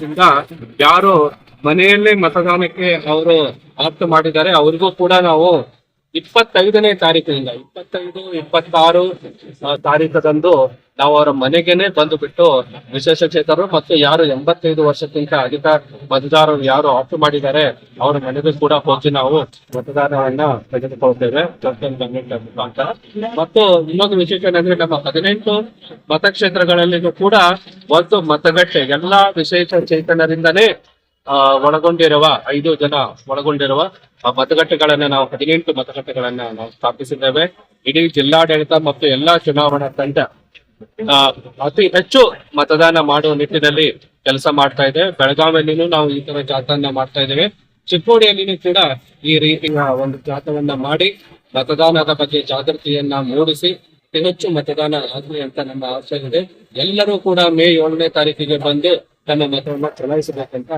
ವರ್ಷದಿಂದ ಯಾರು ಮನೆಯಲ್ಲೇ ಮತದಾನಕ್ಕೆ ಅವರು ಆಪ್ಟ್ ಮಾಡಿದ್ದಾರೆ ಅವರಿಗೂ ಕೂಡ ನಾವು ಇಪ್ಪತ್ತೈದನೇ ತಾರೀಕಿನಿಂದ, ಇಪ್ಪತ್ತೈದು, ಇಪ್ಪತ್ತಾರು ತಾರೀಕದಂದು ನಾವು ಅವರ ಮನೆಗೇನೆ ಬಂದು ಬಿಟ್ಟು ವಿಶೇಷ ಚೇತನರು ಮತ್ತು ಯಾರು ಎಂಬತ್ತೈದು ವರ್ಷಕ್ಕಿಂತ ಅಧಿಕ ಮತದಾರರು ಯಾರು ಆಫ್ ಮಾಡಿದ್ದಾರೆ, ಅವರ ಮನೆಗೂ ಕೂಡ ಹೋಗಿ ನಾವು ಮತದಾನವನ್ನ ತೆಗೆದುಕೊಳ್ತೇವೆ ಅಂತ. ಮತ್ತು ಇನ್ನೊಂದು ವಿಶೇಷ ಏನಂದ್ರೆ ನಮ್ಮ ಹದಿನೆಂಟು ಮತಕ್ಷೇತ್ರಗಳಲ್ಲಿ ಕೂಡ ಒಂದು ಮತಗಟ್ಟೆ, ಎಲ್ಲಾ ವಿಶೇಷ ಚೇತನರಿಂದನೇ ಒಳಗೊಂಡಿರುವ ಐದು ಜನ ಒಳಗೊಂಡಿರುವ ಮತಗಟ್ಟೆಗಳನ್ನ ನಾವು ಹದಿನೆಂಟು ಮತಗಟ್ಟೆಗಳನ್ನ ನಾವು ಸ್ಥಾಪಿಸಿದ್ದೇವೆ. ಇಡೀ ಜಿಲ್ಲಾಡಳಿತ ಮತ್ತು ಎಲ್ಲಾ ಚುನಾವಣಾ ತಂಡ ಅತಿ ಹೆಚ್ಚು ಮತದಾನ ಮಾಡುವ ನಿಟ್ಟಿನಲ್ಲಿ ಕೆಲಸ ಮಾಡ್ತಾ ಇದೆ. ಬೆಳಗಾವಿಯಲ್ಲಿನೂ ನಾವು ಈ ತರ ಜಾಥಾನ ಮಾಡ್ತಾ ಇದ್ದೇವೆ. ಚಿಕ್ಕೋಡಿಯಲ್ಲಿನೂ ಕೂಡ ಈ ರೀತಿಯ ಒಂದು ಜಾಥವನ್ನ ಮಾಡಿ ಮತದಾನದ ಬಗ್ಗೆ ಜಾಗೃತಿಯನ್ನ ಮೂಡಿಸಿ ಅತಿ ಹೆಚ್ಚು ಮತದಾನ ಆಗಲಿ ಅಂತ ನಮ್ಮ ಆಶಯ ಇದೆ. ಎಲ್ಲರೂ ಕೂಡ ಮೇ ಏಳನೇ ತಾರೀಕಿಗೆ ಬಂದು ತನ್ನ ಮತವನ್ನ ಚಲಾಯಿಸಬೇಕಂತ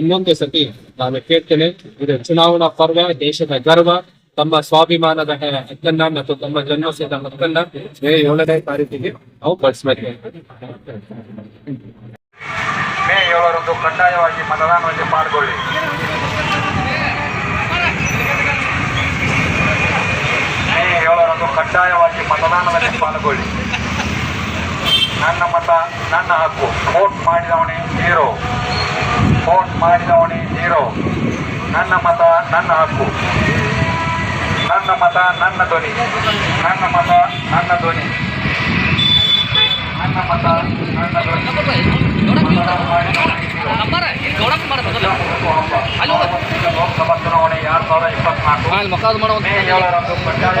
ಇನ್ನೊಂದು ಸತಿ ನಾನು ಕೇಳ್ತೇನೆ, ಇದು ಚುನಾವಣಾ ಪರ್ವ, ದೇಶದ ಗರ್ವ, ತಮ್ಮ ಸ್ವಾಭಿಮಾನದ ಹಕ್ಕನ್ನ ಮತ್ತು ತಮ್ಮ ಹಕ್ಕನ್ನ ಮೇ ಏಳನೇ ತಾರೀಕಿಗೆ ನಾವು ಬಳಸಬೇಕು. ಮೇ ಏಳರಂದು ಕಡ್ಡಾಯವಾಗಿ ಮತದಾನದಲ್ಲಿ ಪಾಲ್ಗೊಳ್ಳಿ. ಮೇ ಏಳರಂದು ಕಡ್ಡಾಯವಾಗಿ ಮತದಾನದಲ್ಲಿ ಪಾಲ್ಗೊಳ್ಳಿ. ನನ್ನ ಮತ ನನ್ನ ಹಕ್ಕು. ವೋಟ್ ಮಾಡಿದವನೇ ಹೀರೋ ವೋಟ್ ಮಾಡಿದವನೇ ಹೀರೋ ನನ್ನ ಮತ ನನ್ನ ಹಕ್ಕು. ನನ್ನ ಮತ ನನ್ನ ಧ್ವನಿ. ನನ್ನ ಮತ ನನ್ನ ಧ್ವನಿ. ನನ್ನ ಮತ ನನ್ನ ಧ್ವನಿ. ಲೋಕಸಭಾ ಚುನಾವಣೆ ಎರಡ್ ಸಾವಿರದ ಇಪ್ಪತ್ನಾಲ್ಕು. ಮೇ ಏಳರಂದು ಕಡ್ಡಾಯ